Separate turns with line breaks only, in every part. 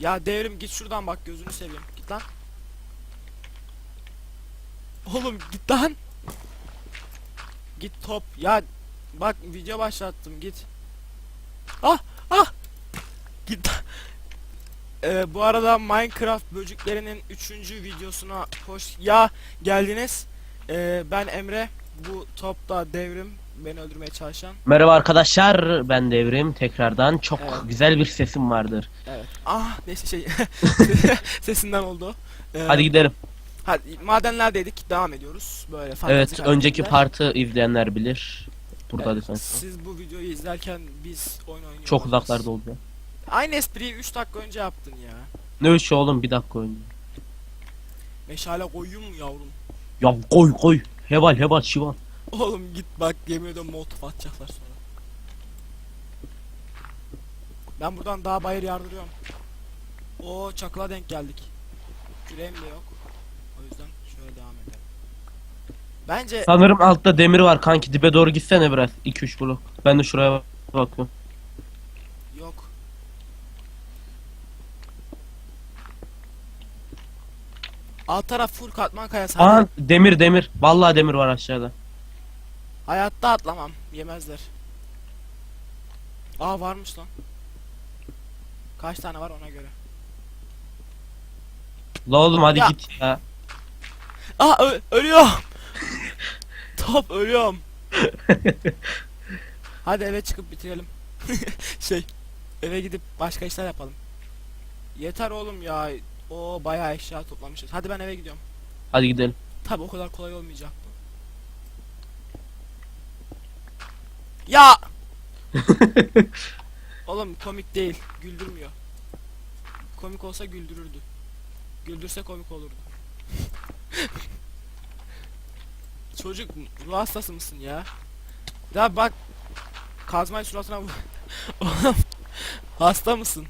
Ya devrim git şuradan bak gözünü seveyim. Git lan. Oğlum git lan. Git top. Ya bak video başlattım git. Ah ah. Git. Ee, bu arada Minecraft böceklerinin 3. videosuna hoş ya geldiniz. Ee, ben Emre. Bu topta devrim beni öldürmeye çalışan.
Merhaba arkadaşlar ben Devrim tekrardan çok
Evet.
güzel bir sesim vardır.
Evet. Ah neyse şey sesinden oldu. Ee,
Hadi gidelim.
Hadi madenlerdeydik. Devam ediyoruz. Böyle fantezi
Evet önceki
karakterler.
partı izleyenler bilir. Burada
Evet,
evet,
Siz bu videoyu izlerken biz oyun oynuyoruz.
çok uzaklarda oluyor.
Aynı espriyi 3 dakika önce yaptın ya.
Ne üçü oğlum bir dakika oynuyor.
Meşale koyayım mu yavrum?
Ya koy koy. Heval heval şivan.
Oğlum git bak yemin ediyorum molotof atacaklar sonra. Ben buradan daha bayır yardırıyorum. O çakıla denk geldik. Küreğim de yok. O yüzden şöyle devam edelim. Bence
Sanırım altta demir var kanki dibe doğru gitsene biraz. 2-3 blok. Ben de şuraya bakıyorum.
Yok. Alt taraf full katman kayası.
Aa demir demir. Vallahi demir var aşağıda.
Hayatta atlamam. Yemezler. Aa varmış lan. Kaç tane var ona göre.
La oğlum hadi
Ya.
git ya.
Aa ölüyorum. Top ölüyorum. Hadi eve çıkıp bitirelim. şey eve gidip başka işler yapalım. Yeter oğlum ya. O bayağı eşya toplamışız. Hadi ben eve gidiyorum.
Hadi gidelim.
Tabi o kadar kolay olmayacak bu. Ya! Oğlum komik değil. Güldürmüyor. Komik olsa güldürürdü. Güldürse komik olurdu. Çocuk ruh hastası mısın ya? Ya bak kazmayı suratına vur. Oğlum hasta mısın?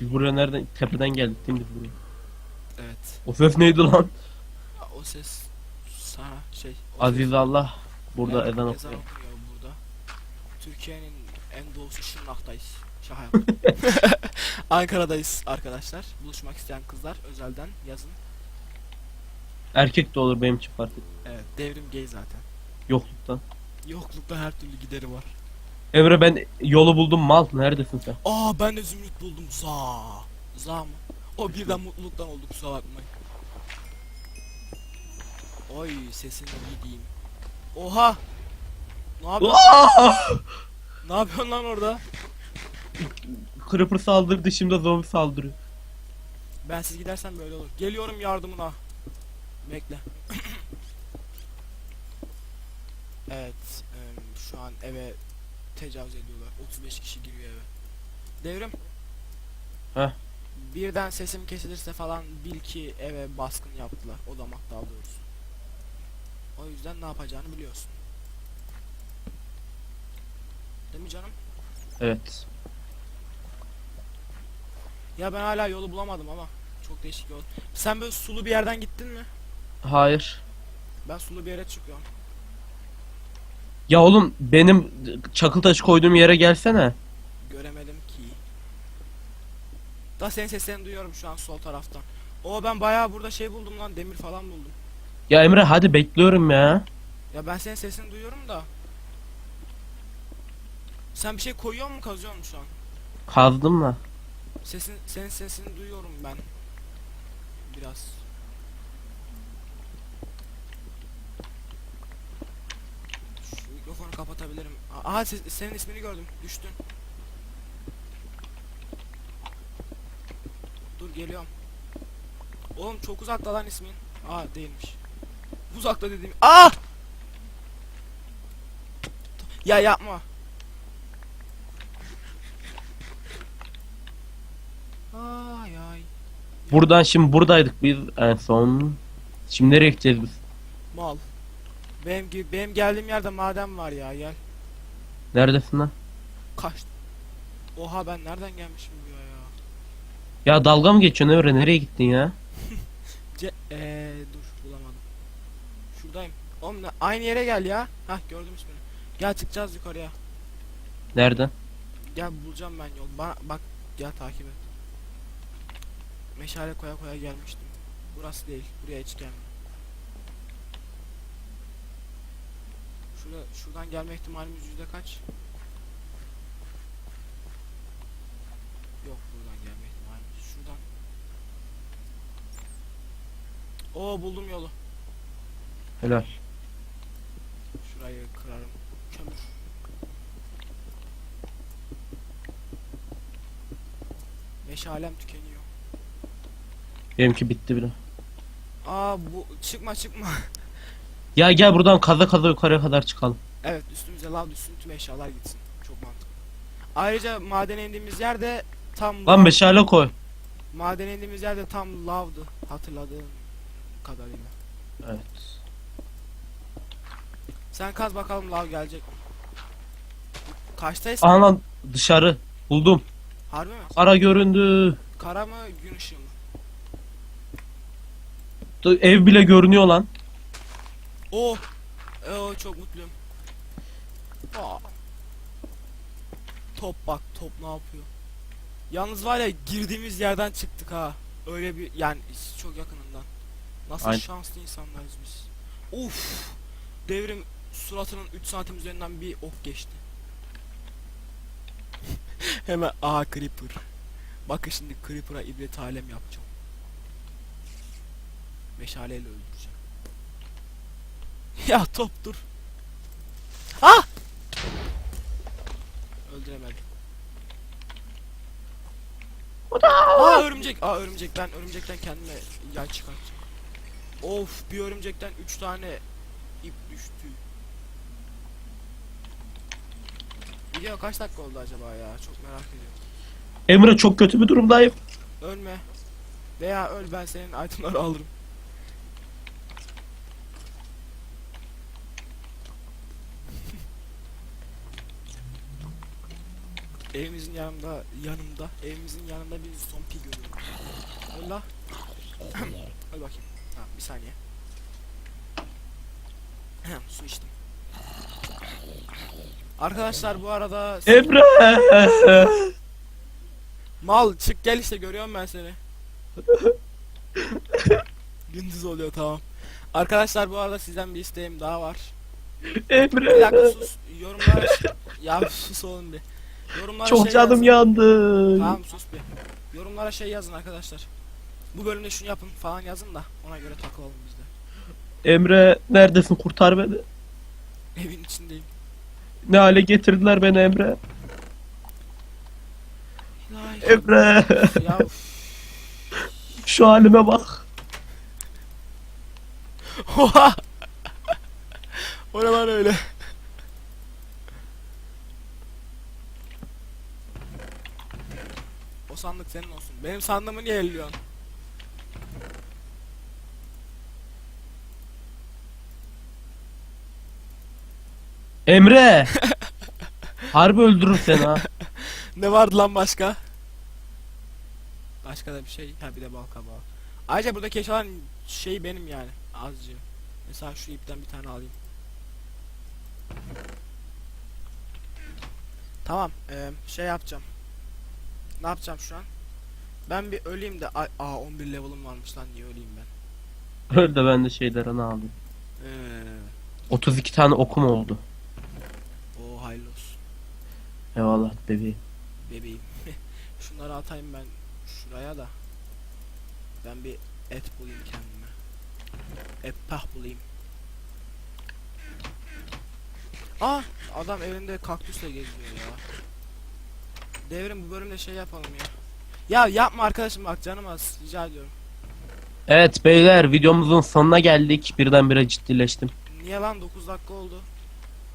Biz buraya nereden tepeden geldik değil mi biz buraya?
Evet.
O ses neydi lan?
O ses sana şey.
Aziz Allah burada ezan
ezan
okuyor.
okunuyor burada. Türkiye'nin en doğusu Şırnak'tayız. Şaka yaptım. Ankara'dayız arkadaşlar. Buluşmak isteyen kızlar özelden yazın.
Erkek de olur benim için fark etmez.
Evet, devrim gay zaten.
Yokluktan.
Yoklukta her türlü gideri var.
Emre ben yolu buldum mal. Neredesin sen?
Aa ben de zümrüt buldum. Za. Za mı? O birden mutluluktan oldu kusura bakmayın. Oy sesini iyi diyeyim. Oha! Ne yapıyorsun? ne yapıyorsun lan orada?
Creeper saldırdı şimdi zombi saldırıyor.
Ben siz gidersen böyle olur. Geliyorum yardımına. Bekle. evet. şu an eve tecavüz ediyorlar. 35 kişi giriyor eve. Devrim.
Heh.
Birden sesim kesilirse falan bil ki eve baskın yaptılar. Odamak daha doğrusu. O yüzden ne yapacağını biliyorsun. Değil mi canım?
Evet.
Ya ben hala yolu bulamadım ama. Çok değişik yol. Sen böyle sulu bir yerden gittin mi?
Hayır.
Ben sulu bir yere çıkıyorum.
Ya oğlum benim çakıl taşı koyduğum yere gelsene.
Göremedim ki. Da senin seslerini duyuyorum şu an sol taraftan. O ben bayağı burada şey buldum lan demir falan buldum.
Ya Emre hadi bekliyorum ya.
Ya ben senin sesini duyuyorum da. Sen bir şey koyuyor mu kazıyor mu şu an?
Kazdım da.
Sesin senin sesini duyuyorum ben. Biraz. Şu mikrofonu kapatabilirim. Aha ses- senin ismini gördüm. Düştün. Dur geliyorum. Oğlum çok uzakta lan ismin. Aa değilmiş. Uzakta dediğim. Aa! Ya yapma. Ay ay.
Buradan şimdi buradaydık biz en son. Şimdi nereye gideceğiz biz?
Mal. Benim gibi benim geldiğim yerde maden var ya gel.
Neredesin lan?
Kaç. Oha ben nereden gelmişim buraya ya.
Ya dalga mı geçiyorsun Emre? Nereye gittin ya?
Ce eee. Şuradayım. Oğlum aynı yere gel ya. Hah gördüm ismini. Gel çıkacağız yukarıya.
Nereden?
Gel bulacağım ben yol. Bana bak gel takip et. Meşale koya koya gelmiştim. Burası değil. Buraya hiç gelme. Şurada şuradan gelme ihtimalimiz yüzde kaç? Yok buradan gelme ihtimalimiz. Şuradan. Oo buldum yolu.
Helal.
Şurayı kırarım. Kömür. Meşalem tükeniyor.
Benimki bitti bile.
Aa bu çıkma çıkma.
Ya gel buradan kaza kaza yukarıya kadar çıkalım.
evet üstümüze lav düşsün tüm eşyalar gitsin. Çok mantıklı. Ayrıca madene indiğimiz yerde tam
Lan meşale koy.
madene indiğimiz yerde tam lavdı hatırladığım kadarıyla.
Evet.
Sen kaz bakalım lav gelecek? Kaçtayız?
Aha lan dışarı. Buldum.
Harbi mi?
Ara göründü.
Kara mı gün ışığı mı?
Ev bile görünüyor lan.
Oo. Oo çok mutluyum. Aa. Top bak top ne yapıyor? Yalnız var ya girdiğimiz yerden çıktık ha. Öyle bir yani çok yakınından. Nasıl
Aynen.
şanslı insanlarız biz. Uf. Devrim suratının 3 santim üzerinden bir ok geçti. Hemen aha creeper. Bakın şimdi creeper'a ibret alem yapacağım. Meşaleyle öldüreceğim. Ya top dur. Ah! Öldüremedim. Aa örümcek. Aa örümcek. Ben örümcekten kendime yay çıkartacağım. Of bir örümcekten 3 tane ip düştü. Video kaç dakika oldu acaba ya? Çok merak ediyorum.
Emre çok kötü bir durumdayım.
Ölme. Veya öl ben senin itemları alırım. Evimizin yanında, yanımda, evimizin yanında bir zombi görüyorum. Öl la. Öl bakayım. Ha, bir saniye. Su içtim. Arkadaşlar bu arada
Emre.
Mal çık gel işte görüyorum ben seni. Gündüz oluyor tamam. Arkadaşlar bu arada sizden bir isteğim daha var. Bir dakika
Emre.
sus. Yorumlara ya sus oğlum bir. Yorumlara
Çok
şey
canım
yazın.
yandı.
Tamam sus bir. Yorumlara şey yazın arkadaşlar. Bu bölümde şunu yapın falan yazın da ona göre takılalım biz de.
Emre neredesin kurtar beni.
Evin içindeyim.
Ne hale getirdiler beni Emre. Emre.
ya.
Şu halime bak.
Oha! o ne lan öyle? O sandık senin olsun. Benim sandığımı niye elliyorsun?
Emre. Harbi öldürür seni ha.
Ne vardı lan başka? Başka da bir şey. Ha bir de bal kabağı. Ayrıca buradaki eşyaların şey benim yani. Azıcık. Mesela şu ipten bir tane alayım. Tamam. eee, şey yapacağım. Ne yapacağım şu an? Ben bir öleyim de ay, aa 11 level'ım varmış lan niye öleyim ben?
Öl de ben de şeylerine alayım.
Eee
32 tane okum oldu. Eyvallah bebeğim.
bebeğim. Şunları atayım ben şuraya da. Ben bir et bulayım kendime. Epah bulayım. Aa adam evinde kaktüsle geziyor ya. Devrim bu bölümde şey yapalım ya. Ya yapma arkadaşım bak canım az rica ediyorum.
Evet beyler videomuzun sonuna geldik. Birdenbire ciddileştim.
Niye lan 9 dakika oldu?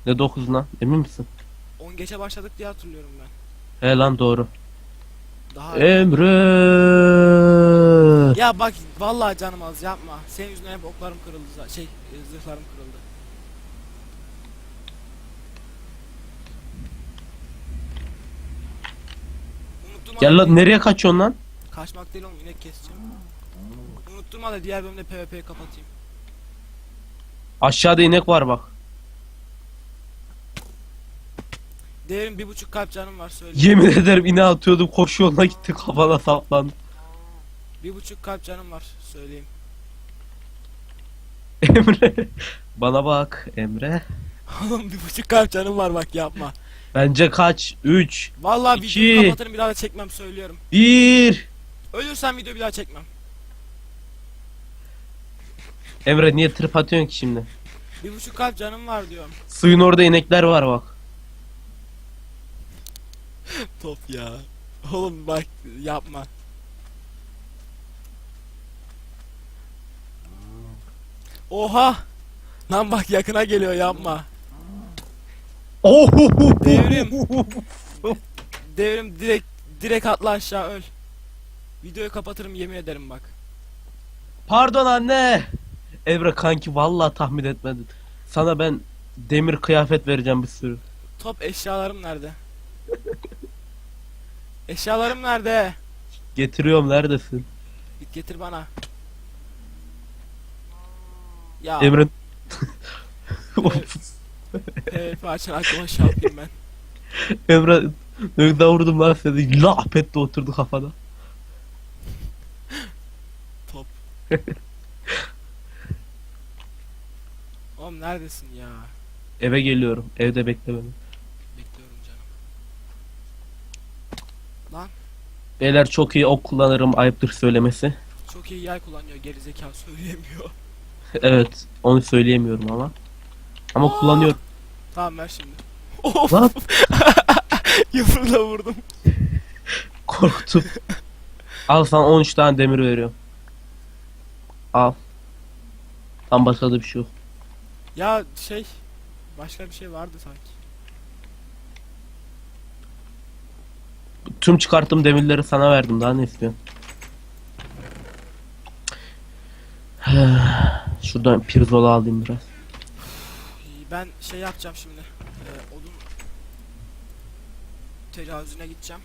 Ne 9 lan? Emin misin?
10 geçe başladık diye hatırlıyorum ben.
He lan doğru.
Daha
Emre.
Ya bak vallahi canım az yapma. Senin yüzünden hep oklarım kırıldı. Şey e, zırhlarım kırıldı. Unutturma
Gel lan nereye kaçıyorsun lan?
Kaçmak değil oğlum inek keseceğim. Unutturma da diğer bölümde PvP'yi kapatayım.
Aşağıda inek var bak.
Devrim bir buçuk kalp canım var söyle.
Yemin ederim ine atıyordum koşu yoluna gitti kafana saplandı.
Bir buçuk kalp canım var söyleyeyim.
Emre. Bana bak Emre.
Oğlum bir buçuk kalp canım var bak yapma.
Bence kaç? 3,
Vallahi
İki.
videoyu kapatırım bir daha da çekmem söylüyorum.
1.
Ölürsem videoyu bir daha çekmem.
Emre niye trip atıyorsun ki şimdi?
Bir buçuk kalp canım var diyorum.
Suyun orada inekler var bak.
Top ya. Oğlum bak yapma. Oha! Lan bak yakına geliyor yapma.
Oh!
Devrim. Devrim direkt direkt atla aşağı öl. Videoyu kapatırım yemin ederim bak.
Pardon anne. Emre kanki vallahi tahmin etmedin. Sana ben demir kıyafet vereceğim bir sürü.
Top eşyalarım nerede? Eşyalarım nerede?
Getiriyorum neredesin?
Git getir bana. Ya
Emre
PvP açan aklıma şey yapayım ben.
Emre ne vurdum lan seni lahpet de oturdu kafana.
Top. Oğlum neredesin ya?
Eve geliyorum. Evde bekle beni.
Bekliyorum canım.
Beyler çok iyi ok kullanırım ayıptır söylemesi.
Çok iyi yay kullanıyor gerizekalı söyleyemiyor.
evet onu söyleyemiyorum ama. Ama kullanıyorum.
Tamam ver şimdi. Of
Lan
yumruğla vurdum.
korktum. Al sana 13 tane demir veriyorum. Al. Tam başka da bir şey yok.
Ya şey başka bir şey vardı sanki.
Tüm çıkarttığım demirleri sana verdim. Daha ne istiyorsun? Şuradan pirzola alayım biraz.
Ben şey yapacağım şimdi. Ee, odun tecavüzüne gideceğim.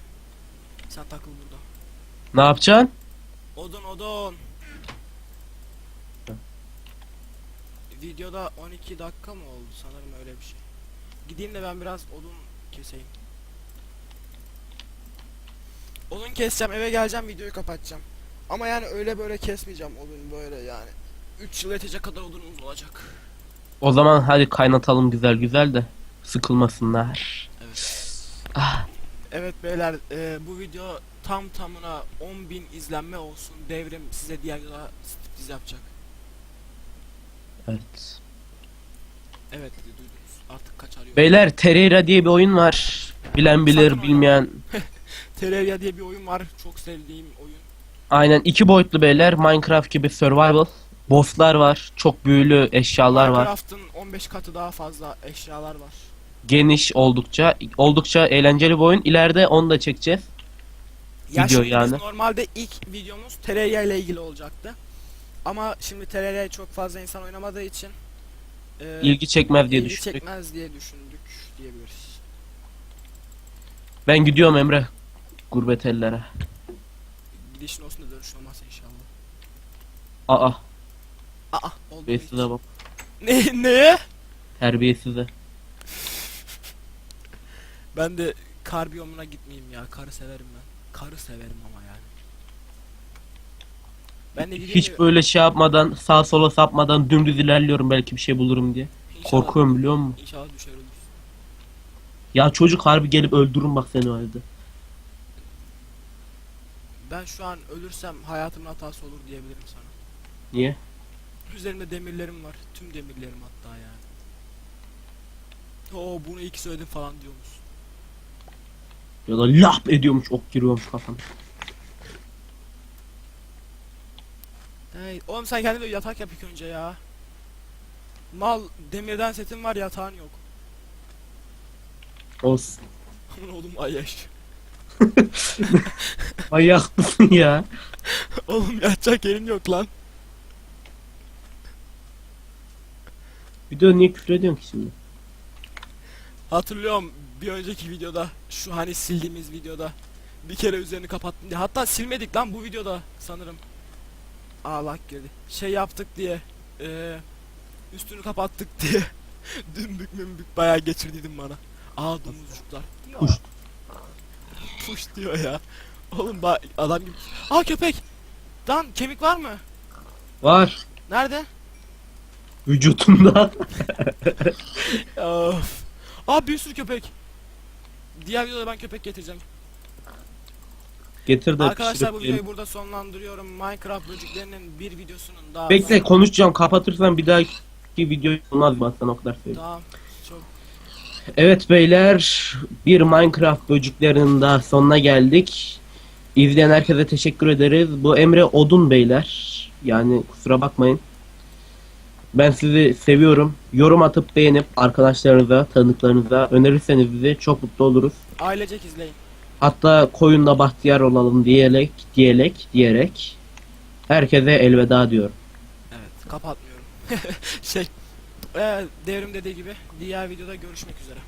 Sen takıl burada.
Ne yapacaksın?
Odun odun. Videoda 12 dakika mı oldu sanırım öyle bir şey. Gideyim de ben biraz odun keseyim. Odun keseceğim eve geleceğim videoyu kapatacağım. Ama yani öyle böyle kesmeyeceğim odun böyle yani. 3 yıl yetecek kadar odunumuz olacak.
O zaman hadi kaynatalım güzel güzel de sıkılmasınlar.
Evet.
Ah,
Evet beyler e, bu video tam tamına 10.000 izlenme olsun. Devrim size diğer videoda striptiz yapacak.
evet.
Evet duydunuz. Artık kaç arıyor.
Beyler Terera diye bir oyun var. Bilen bilir,
Sakın
bilmeyen.
Terraria diye bir oyun var. Çok sevdiğim oyun.
Aynen iki boyutlu beyler. Minecraft gibi survival. Bosslar var. Çok büyülü eşyalar var.
Minecraft'ın 15 katı daha fazla eşyalar var.
Geniş oldukça. Oldukça eğlenceli bir oyun. İleride onu da çekeceğiz.
Ya
Video
şimdi biz
yani.
normalde ilk videomuz Terraria ile ilgili olacaktı. Ama şimdi Terraria'yı çok fazla insan oynamadığı için e,
İlgi çekmez diye
ilgi
düşündük.
çekmez diye düşündük diyebiliriz.
Ben gidiyorum Emre. Gurbet ellere.
Gidişin olsun da dönüş olmaz inşallah.
Aa,
Aa oldu.
terbiyesize bak.
Ne ne?
Terbiyesize.
Ben de kar biyomuna gitmeyeyim ya. Karı severim ben. Karı severim ama yani. Ben de gideyim
Hiç
de-
böyle şey yapmadan, sağa sola sapmadan dümdüz ilerliyorum belki bir şey bulurum diye.
İnşallah-
Korkuyorum biliyor musun?
İnşallah düşer ölürüz.
Ya çocuk harbi gelip öldürürüm bak seni o evde.
Ben şu an ölürsem hayatımın hatası olur diyebilirim sana.
Niye?
Üzerimde demirlerim var. Tüm demirlerim hatta yani. Oo bunu iki söyledim falan diyormuş.
Ya da lap ediyormuş ok giriyormuş kafana.
Hey, oğlum sen kendine yatak yap ilk önce ya. Mal demirden setin var yatağın yok.
Olsun.
Aman oğlum ay yaş.
Manyak mısın ya?
oğlum yatacak yerin yok lan.
Bir de niye küfür ediyorsun ki şimdi?
Hatırlıyorum bir önceki videoda şu hani sildiğimiz videoda bir kere üzerini kapattım diye. Hatta silmedik lan bu videoda sanırım. Aa lak girdi. Şey yaptık diye. eee, üstünü kapattık diye. Dümbük mümbük bayağı geçirdiydim bana. Aa domuzcuklar.
Puş.
Puş diyor ya. Oğlum bak adam gibi. Aa köpek. Dan kemik var mı?
Var.
Nerede?
Vücutunda.
Of. Aa bir sürü köpek. Diğer videoda ben köpek getireceğim.
Getir de
Arkadaşlar bu videoyu burada sonlandırıyorum. Minecraft böceklerinin bir videosunun daha
Bekle konuşacağım. Kapatırsan bir dahaki video olmaz sana o kadar söyleyeyim.
Tamam.
Evet beyler bir Minecraft böcüklerinin daha sonuna geldik. İzleyen herkese teşekkür ederiz. Bu Emre Odun beyler. Yani kusura bakmayın. Ben sizi seviyorum. Yorum atıp beğenip arkadaşlarınıza, tanıdıklarınıza önerirseniz bizi çok mutlu oluruz.
ailecek izleyin.
Hatta koyunla bahtiyar olalım diyerek, diyerek, diyerek herkese elveda diyorum.
Evet kapatmıyorum. şey e, devrim dediği gibi diğer videoda görüşmek üzere.